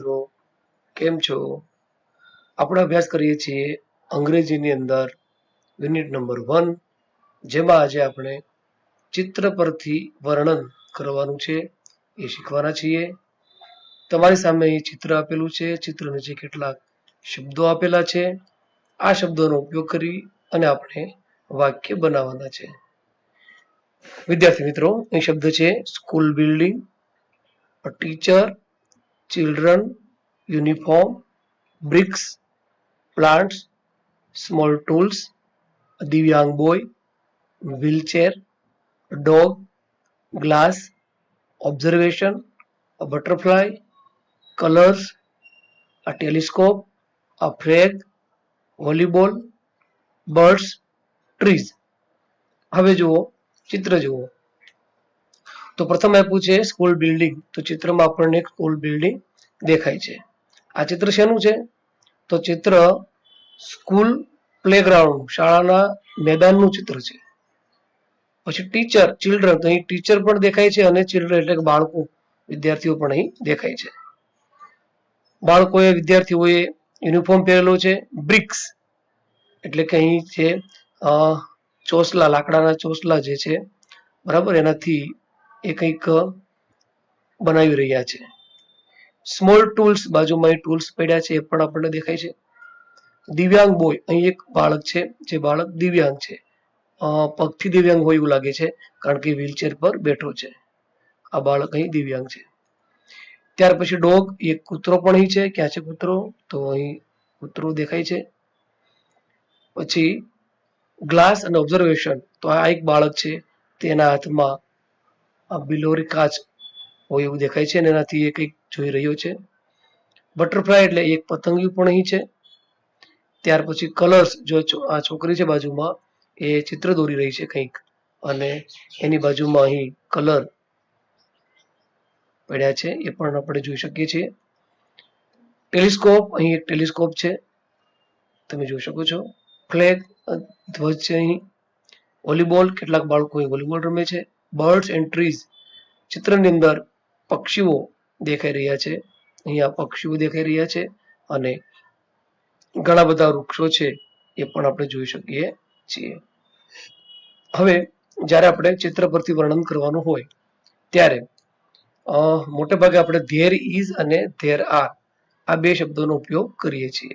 મિત્રો, કેમ છો? આપણે અભ્યાસ કરીએ છીએ અંગ્રેજીની અંદર, યુનિટ નંબર વન, જેમાં આજે આપણે ચિત્ર પરથી વર્ણન કરવાનું છે, એ શીખવાના છીએ. તમારી સામે ચિત્ર આપેલું છે, ચિત્ર નીચે કેટલાક શબ્દો આપેલા છે. આ શબ્દોનો ઉપયોગ કરી અને આપણે વાક્ય બનાવવાના છે. વિદ્યાર્થી મિત્રો, અહીં શબ્દ છે, school building teacher children, uniform, bricks, plants, small tools, a Divyang boy, wheelchair, a dog, glass, observation, a butterfly, colors, a telescope, a flag, volleyball, birds, trees. હવે જુઓ ચિત્ર જુઓ તો પ્રથમ આપ્યું છે સ્કૂલ બિલ્ડિંગ. તો ચિત્રમાં આપણને એક સ્કૂલ બિલ્ડિંગ દેખાય છે. આ ચિત્ર શેનું છે? તો ચિત્ર સ્કૂલ પ્લેગ્રાઉન્ડ, શાળાના મેદાનનું ચિત્ર છે. પછી ટીચર, ચિલ્ડ્રન, તો અહીં ટીચર પણ દેખાય છે અને ચિલ્ડ્રન એટલે કે બાળકો, વિદ્યાર્થીઓ પણ અહીં દેખાય છે. બાળકોએ, વિદ્યાર્થીઓએ યુનિફોર્મ પહેરેલો છે, બ્રિક્સ. એટલે કે અહીં છે ચોસલા, લાકડાના ચોસલા જે છે, બરાબર? એનાથી એ કંઈક બનાવી રહ્યા છે. સ્મોલ ટૂલ્સ બાજુમાં અહીં ટૂલ્સ પડ્યા છે, એ પણ આપણને દેખાય છે. દિવ્યાંગ બોય અહીં એક બાળક છે, જે બાળક દિવ્યાંગ છે. પગથી દિવ્યાંગ હોય એવું લાગે છે, કારણ કે વ્હીલચેર પર બેઠો છે. આ બાળક અહીં દિવ્યાંગ છે. ત્યાર પછી ડોગ એક કૂતરો પણ અહીં છે. ક્યાં છે કૂતરો? તો અહીં કૂતરો દેખાય છે. પછી ગ્લાસ અને ઓબ્ઝર્વેશન તો આ એક બાળક છે, તેના હાથમાં આ બિલોરી કાચ હોય એવું દેખાય છે અને એનાથી એ કંઈક જોઈ રહ્યો છે. બટરફ્લાય એટલે એક પતંગિયું પણ અહીં છે. ત્યાર પછી કલર્સ જો આ છોકરી છે બાજુમાં, એ ચિત્ર દોરી રહી છે કંઈક. અને એની બાજુમાં અહીં કલર પડ્યા છે, એ પણ આપણે જોઈ શકીએ છીએ. ટેલિસ્કોપ અહીં એક ટેલિસ્કોપ છે. તમે જોઈ શકો છો. ફ્લેગ ધ્વજ છે અહીં. વોલીબોલ કેટલાક બાળકો અહીં વોલીબોલ રમે છે. બર્ડ્સ એન્ડ ટ્રીઝ ચિત્રની અંદર પક્ષીઓ દેખાઈ રહ્યા છે. અહીંયા પક્ષીઓ દેખાઈ રહ્યા છે અને ઘણા બધા વૃક્ષો છે એ પણ આપણે જોઈ શકીએ છીએ. હવે જ્યારે આપણે ચિત્ર પરથી વર્ણન કરવાનું હોય ત્યારે મોટે ભાગે આપણે ધેર ઇઝ અને ધેર આર આ બે શબ્દોનો ઉપયોગ કરીએ છીએ.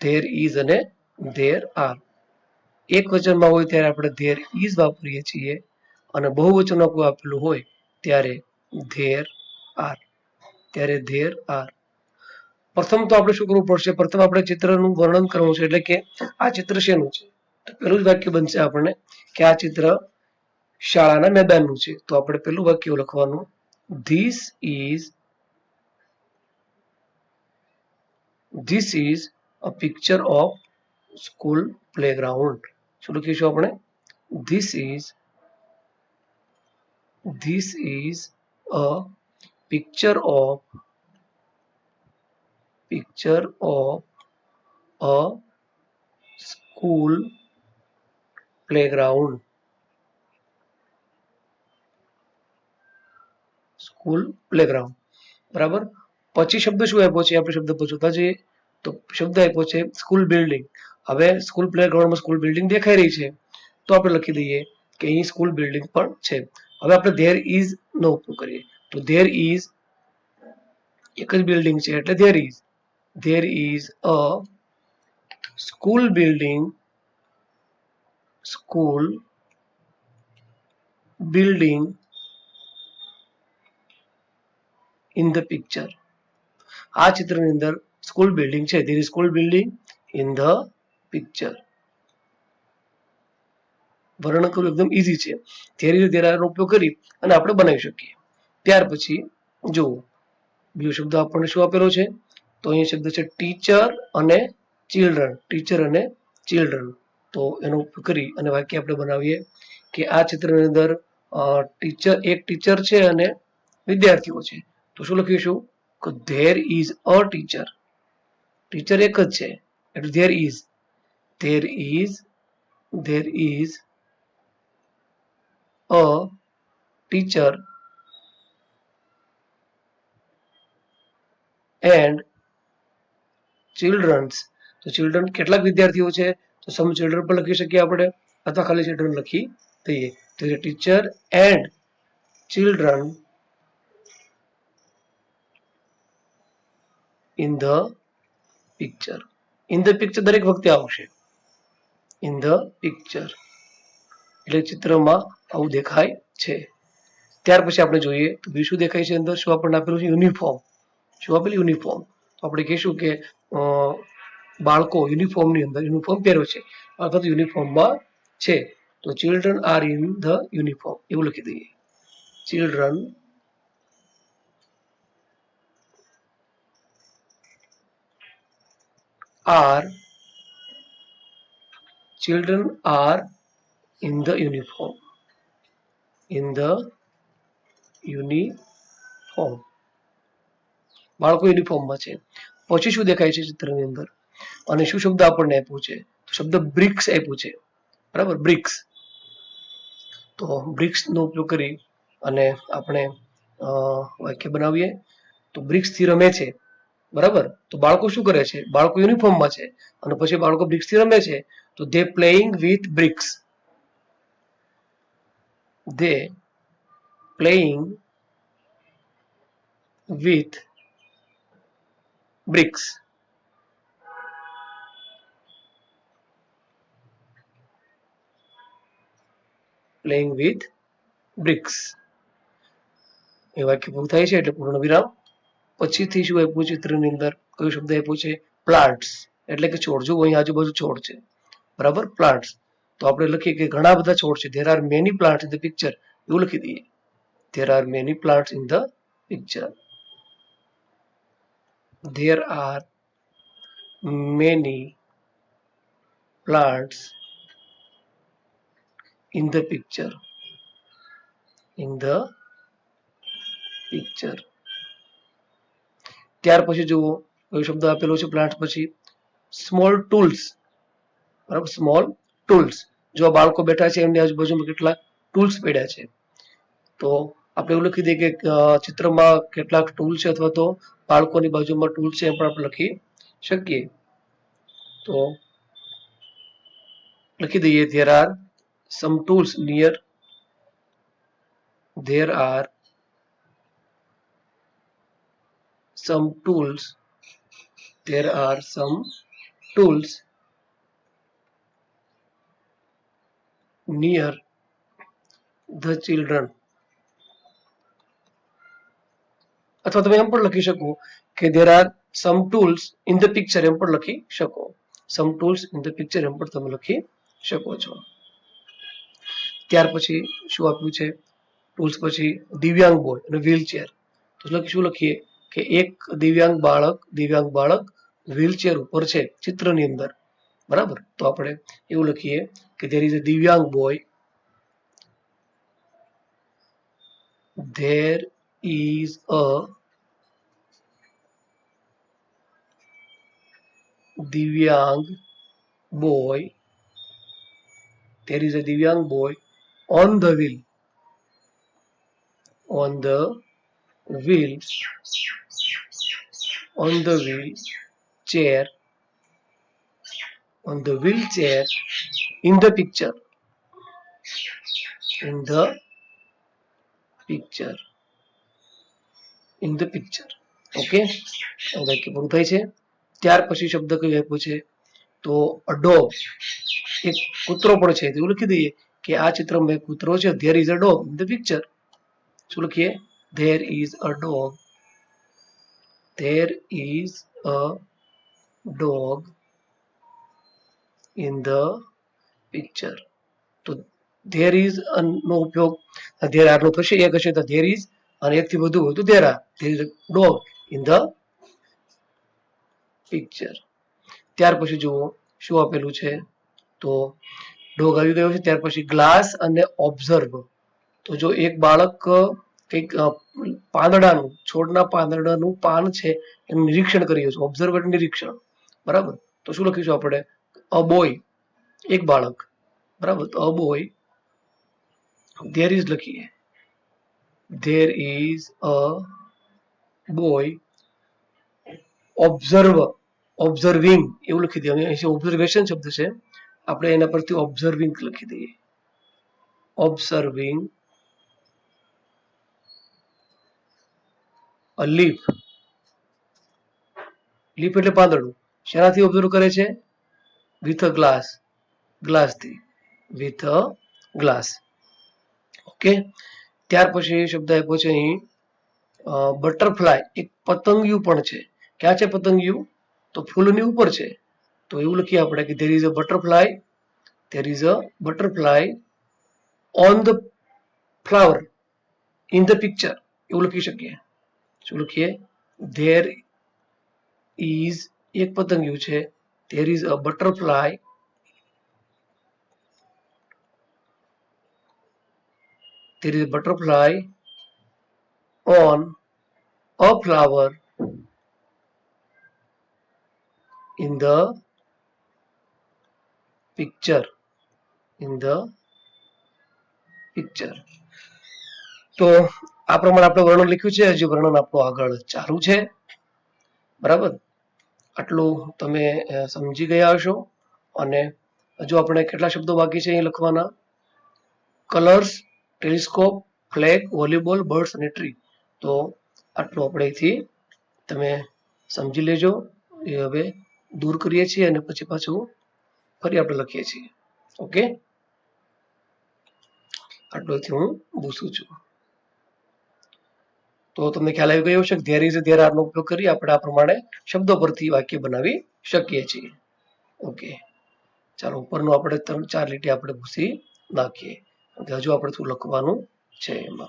ધેર ઇઝ અને ધેર આર. એક વચનમાં હોય ત્યારે આપણે ધેર ઇઝ વાપરીએ છીએ. અને બહુવચનમાં આપેલું હોય ત્યારે ધેર આર. ત્યારે ધેર આર. પ્રથમ તો આપણે શું કરવું પડશે? પ્રથમ આપણે ચિત્રનું વર્ણન કરવું છે એટલે કે આ ચિત્ર શેનું છે? તો પેલું જ વાક્ય બનશે આપણને કે આ ચિત્ર શાળાના મેદાનનું છે. તો આપણે પેલું વાક્ય લખવાનું this is this is a picture of school playground શું લખીશું આપણે? This is this is a picture of picture of a school playground. School playground બરાબર? પછી શબ્દ શું આપ્યો છે? આપણે શબ્દ પૂછતા જઈએ તો શબ્દ આપ્યો છે સ્કૂલ બિલ્ડિંગ હવે સ્કૂલ પ્લેગ્રાઉન્ડમાં સ્કૂલ બિલ્ડિંગ દેખાઈ રહી છે. તો આપણે લખી દઈએ કે અહીં સ્કૂલ બિલ્ડિંગ પણ છે. હવે આપણે ધેર ઇઝ નો ઉપયોગ કરીએ તો ધેર ઇઝ એક જ બિલ્ડિંગ છે એટલે there is there is a school building school building in the picture આ ચિત્રની અંદર સ્કૂલ બિલ્ડિંગ છે there is school building in the picture વર્ણન કરવું એકદમ ઈઝી છે. ધીરે ધીરે ધેર ઉપયોગ કરી અને આપણે બનાવી શકીએ. ત્યાર પછી, જુઓ, બીજો શબ્દ આપણને શું આપેલો છે? તો અહીં શબ્દ છે ટીચર અને ચિલ્ડ્રન ટીચર અને ચિલ્ડ્રન તો એનો ઉપયોગ કરી અને વાક્ય આપણે બનાવીએ કે આ ચિત્રની અંદર ટીચર એક ટીચર છે અને વિદ્યાર્થીઓ છે. તો શું લખીશું? કે there is a teacher teacher એક જ છે. એટલે there is there is there is a, teacher and childrens. તો ચિલ્ડ્રન કેટલાક વિદ્યાર્થીઓ છે, તો સમ ચિલ્ડ્રન પણ લખી શકીએ આપણે. અથવા ખાલી ચિલ્ડ્રન લખી દઈએ. તો teacher and children in the picture. In the picture દરેક વખતે આવશે. In the picture. એટલે ચિત્રમાં આવું દેખાય છે. ત્યાર પછી આપણે જોઈએ તો બીજું શું દેખાય છે અંદર શું આપણને આપેલું છે? યુનિફોર્મ. શું આપેલું? યુનિફોર્મ. તો આપણે કહીશું કે અ, બાળકો યુનિફોર્મની અંદર યુનિફોર્મ પહેર્યો છે. અથવા તો યુનિફોર્મમાં છે. તો children are in the uniform એવું લખી દઈએ. Children are children are in the uniform. In the uniform બાળકો યુનિફોર્મમાં છે. પછી શું દેખાય છે ચિત્રની અંદર? અને શું શબ્દ આપણને આપ્યું છે? તો શબ્દ બ્રિક્સ આપ્યું છે. બરાબર? બ્રિક્સ. તો બ્રિક્સનો ઉપયોગ કરી અને આપણે વાક્ય બનાવીએ. તો બ્રિક્સથી રમે છે. બરાબર? તો બાળકો શું કરે છે? બાળકો યુનિફોર્મમાં છે. અને પછી બાળકો બ્રિક્સથી રમે છે. તો they playing with bricks they playing with bricks playing with bricks એ વાક્ય પૂરું થાય છે એટલે પૂર્ણ વિરામ. પછીથી શું આપ્યું ચિત્રની અંદર કયો શબ્દ આપ્યો છે? પ્લાન્ટ્સ એટલે કે છોડ. જો અહીં આજુબાજુ છોડ છે. બરાબર? પ્લાન્ટ્સ તો આપણે લખીએ કે ઘણા બધા છોડ છે there are many plants in the picture એવું લખી દઈએ there are many plants in the picture there are many plants in the picture in the picture ત્યાર પછી જુઓ કયો શબ્દ આપેલો છે પ્લાન્ટ પછી? સ્મોલ ટૂલ્સ બરાબર? સ્મોલ ટૂલ્સ જો બાળકો બેઠા છે, એમની આજુબાજુમાં કેટલાક ટૂલ્સ પડ્યા છે. તો આપણે એવું લખી દઈએ કે ચિત્રમાં કેટલાક ટૂલ છે અથવા તો બાળકોની બાજુમાં ટૂલ છે એમ પણ આપણે લખી શકીએ. તો લખી દઈએ there are some tools near there are some tools. There are some tools near the children. અથવા તમે એમ પણ લખી શકો કે there are some tools in the picture એમ પણ લખી શકો some tools in the picture એમ પણ તમે લખી શકો છો। ત્યાર પછી શું આપ્યું છે? ટૂલ્સ પછી દિવ્યાંગ બોય અને વ્હીલચેર તો લખી- શું લખીએ? કે એક દિવ્યાંગ બાળક દિવ્યાંગ બાળક વ્હીલચેર ઉપર છે, ચિત્રની અંદર. બરાબર તો આપણે એવું લખીએ કે there is a દિવ્યાંગ બોય there is a દિવ્યાંગ boy there is a divyang boy on the wheel on the wheel on the wheel chair On the wheelchair in the picture. In the picture. In the picture. Okay વાક્ય પૂરું થાય છે ત્યાર પછી શબ્દ કયો આપ્યો છે તો a dog એક કૂતરો પણ છે એવું લખી દઈએ કે આ ચિત્રમાં એક કૂતરો છે there is a dog in the picture શું લખીએ there is a dog there is a dog in the picture. તો there is નો ઉપયોગ there are નો થશે, એક હશે તો there is, અને એકથી વધુ હોય તો there are. There is a dog in the picture. ત્યાર પછી જુઓ, શું આપેલું છે? તો ડોગ આવી ગયો છે, ત્યાર પછી ગ્લાસ અને ઓબ્ઝર્વ તો જો એક બાળક, કંઈક પાંદડાનું, છોડના પાંદડાનું પાન છે, એનું નિરીક્ષણ કરી રહ્યું છે ઓબ્ઝર્વ નિરીક્ષણ. બરાબર? તો શું લખીશું આપણે? અ બોય, એક બાળક. બરાબર? તો અ બોય. ધેર ઇઝ લખીએ. There is a boy. Observe, observing, એવું લખી દઈએ. અહીં ઓબ્ઝર્વેશન શબ્દ છે, આપણે એના પરથી ઓબ્ઝર્વિંગ લખી દઈએ. Observing leaf. લીફ એટલે પાંદડું. શેનાથી ઓબ્ઝર્વ કરે છે? વિથ અ ગ્લાસ ગ્લાસથી વિથ અ ગ્લાસ ઓકે ત્યાર પછી શબ્દ આપ્યો છે અહીં બટરફ્લાય એક પતંગિયું પણ છે. ક્યાં છે પતંગિયું? તો ફૂલની ઉપર છે. તો એવું લખીએ આપણે કે there is a butterfly there is a butterfly on the flower in the picture એવું લખી શકીએ. શું લખીએ? ધેર ઇઝ એક પતંગિયું છે. There is a butterfly there is a butterfly on a flower in the picture in the picture તો આ પ્રમાણે આપણે વર્ણન લખ્યું છે હજી વર્ણન આપણું આગળ ચાલુ છે બરાબર આટલું તમે સમજી ગયા હશો. અને હજુ આપણે કેટલા શબ્દો બાકી છે અહીં લખવાના? Colours, telescope, flag, volleyball, birds અને ટ્રી. તો આટલું આપણે અહીંથી તમે સમજી લેજો. એ હવે દૂર કરીએ છીએ અને પછી પાછું ફરી આપણે લખીએ છીએ. ઓકે? આટલું હું ભૂસું છું. તો તમને ખ્યાલ આવી ગયો હશે કે ધેર ઇઝ ધેર આરનો ઉપયોગ કરી આપણે આ પ્રમાણે શબ્દો પરથી વાક્ય બનાવી શકીએ છીએ. ઓકે. ચાલો, ઉપરનું આપણે ત્રણ, ચાર લીટી આપણે ભૂસી નાખીએ. હજુ આપણે થોડું લખવાનું છે એમાં?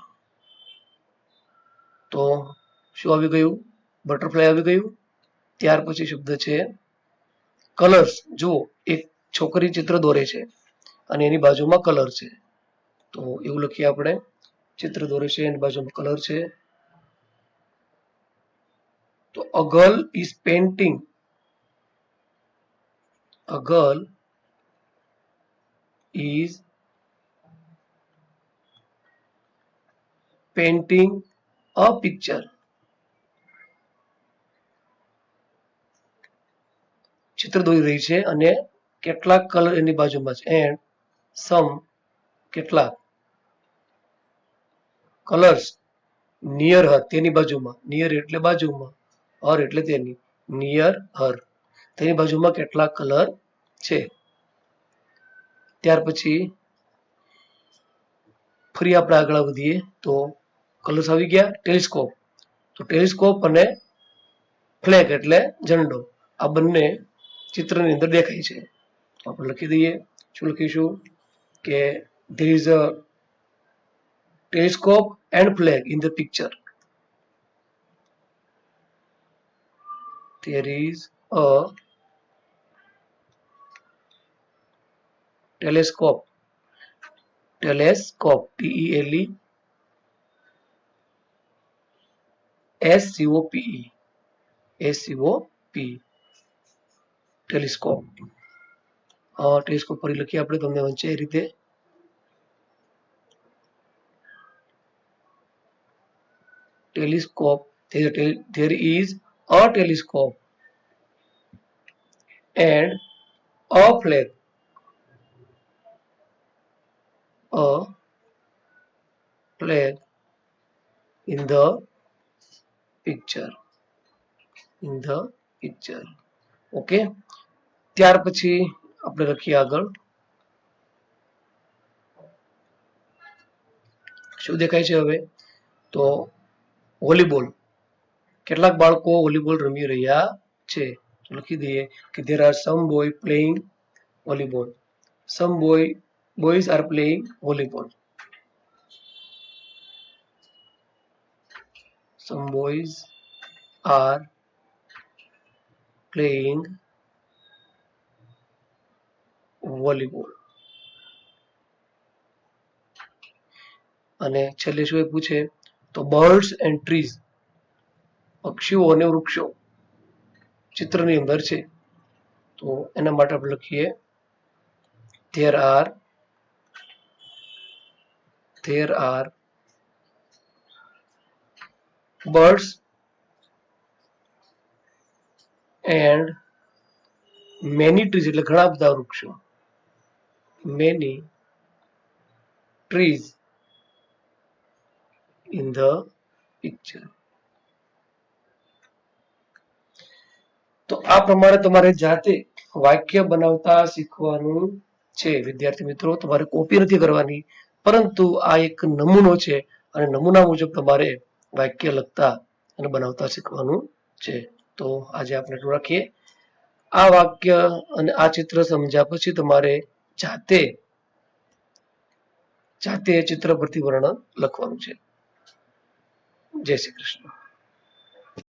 તો શું આવી ગયું? બટરફ્લાય આવી ગયું. ત્યાર પછી શબ્દ છે કલર્સ. જુઓ, એક છોકરી ચિત્ર દોરે છે અને એની બાજુમાં કલર છે. તો એવું લખીએ આપણે. ચિત્ર દોરે છે, એની બાજુમાં કલર છે. તો a is painting a girl is painting a picture. ચિત્ર દોરી રહી છે અને કેટલાક કલર એની બાજુમાં છે. એન્ડ સમ કેટલાક કલર્સ નિયર હર તેની બાજુમાં નિયર એટલે બાજુમાં. હર એટલે તેની, નિયર હર તેની બાજુમાં કેટલા કલર છે? ત્યાર પછી ફરી આપણે આગળ વધીએ તો કલર્સ આવી ગયા ટેલિસ્કોપ તો ટેલિસ્કોપ અને ફ્લેગ એટલે ઝંડો. આ બંને ચિત્રની અંદર દેખાય છે. તો આપણે લખી દઈએ, શું લખીશું? કે there is a telescope and flag in the picture. There is a telescope telescope t e l e s c o p e s c o p telescope telescope ફરી લખીએ આપણે તમને વંચે એ રીતે telescope there is a tel- there is a telescope and a flag a flag in the picture in the picture okay ત્યાર પછી આપણે લખીએ આગળ શું દેખાય છે હવે તો વોલીબોલ કેટલાક બાળકો વોલીબોલ રમી રહ્યા છે. લખી દઈએ કે there are some boy playing volleyball some boy boys are playing volleyball some boys are playing volleyball અને છેલ્લે શું પૂછે? તો બર્ડ્સ એન્ડ ટ્રીઝ પક્ષીઓ અને વૃક્ષો ચિત્રની અંદર છે. તો એના માટે આપણે લખીએ there are there are birds and many trees એટલે ઘણા બધા વૃક્ષો. Many trees in the picture આ પ્રમાણે તમારે જાતે વાક્ય બનાવતા શીખવાનું છે. વિદ્યાર્થી મિત્રો, તમારે કોપી નથી કરવાની, પરંતુ આ એક નમૂનો છે અને નમૂના મુજબ તમારે વાક્ય લખતા અને બનાવતા શીખવાનું છે. તો આજે આપણે એટલું રાખીએ. આ વાક્ય અને આ ચિત્ર સમજ્યા પછી તમારે જાતે જાતે ચિત્ર પરથી વર્ણન લખવાનું છે. જય શ્રી કૃષ્ણ.